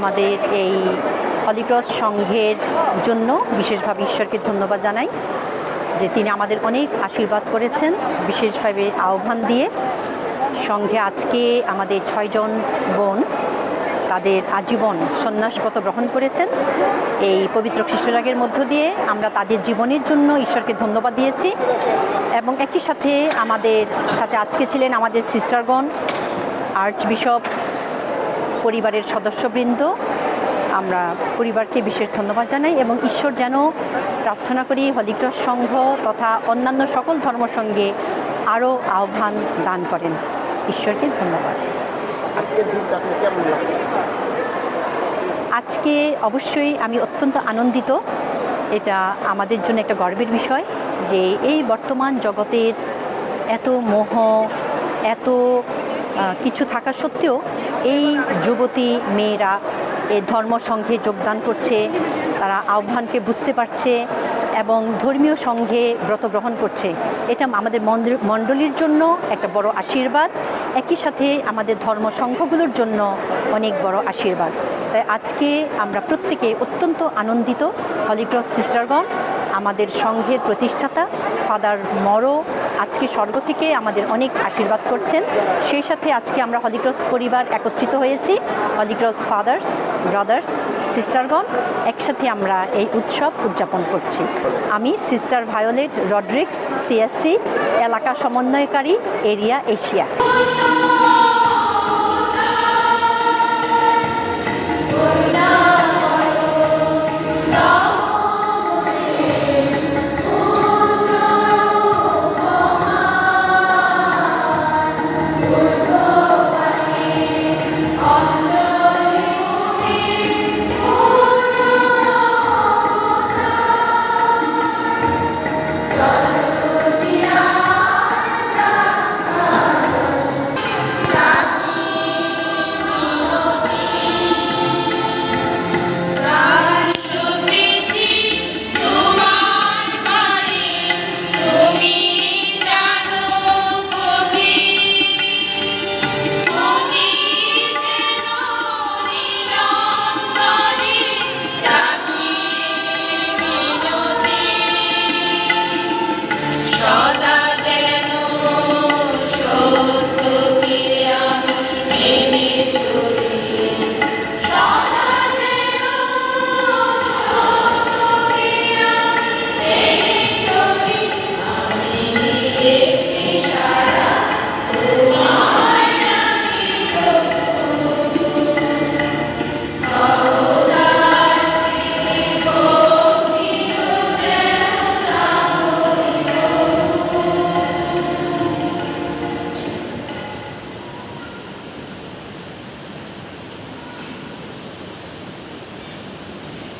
আমাদের এই হলিক্রস সংঘের জন্য বিশেষভাবে ঈশ্বরকে ধন্যবাদ জানাই যে তিনি আমাদের অনেক আশীর্বাদ করেছেন, বিশেষভাবে আহ্বান দিয়ে। সঙ্ঘে আজকে আমাদের ছয়জন বোন তাদের আজীবন সন্ন্যাসব্রত গ্রহণ করেছেন। এই পবিত্র খ্রিস্টরাগের মধ্য দিয়ে আমরা তাদের জীবনের জন্য ঈশ্বরকে ধন্যবাদ দিয়েছি এবং একই সাথে আমাদের সাথে আজকে ছিলেন আমাদের সিস্টারগণ আর্চ বিশপ পরিবারের সদস্যবৃন্দ আমরা পরিবারকে বিশেষ ধন্যবাদ জানাই এবং ঈশ্বর যেন প্রার্থনা করি হলিক্রস সংঘ তথা অন্যান্য সকল ধর্মসঙ্গে আরও আহ্বান দান করেন। ঈশ্বরকে ধন্যবাদ। আজকে অবশ্যই আমি অত্যন্ত আনন্দিত। এটা আমাদের জন্য একটা গর্বের বিষয় যে এই বর্তমান জগতের এত মোহ এত কিছু থাকা সত্ত্বেও এই যুবতী মেয়েরা এই ধর্ম সংঘে যোগদান করছে, তারা আহ্বানকে বুঝতে পারছে এবং ধর্মীয় সংঘে ব্রত গ্রহণ করছে। এটা আমাদের মণ্ডলীর জন্য একটা বড় আশীর্বাদ। একই সাথে আমাদের ধর্ম সংঘগুলোর জন্য অনেক বড় আশীর্বাদ। তাই আজকে আমরা প্রত্যেকে অত্যন্ত আনন্দিত, হলিক্রস সিস্টারগণ আমাদের সংঘের প্রতিষ্ঠাতা, ফাদার মরো, আজকে স্বর্গ থেকে আমাদের অনেক আশীর্বাদ করছেন। সেই সাথে আজকে আমরা হলিক্রস পরিবার একত্রিত হয়েছি, হলিক্রস ফাদার্স, ব্রাদার্স, সিস্টারগণ, একসাথে আমরা এই উৎসব উদযাপন করছি। আমি সিস্টার ভায়োলেট রড্রিক্স সিএসসি, এলাকা সমন্বয়কারী, এরিয়া এশিয়া।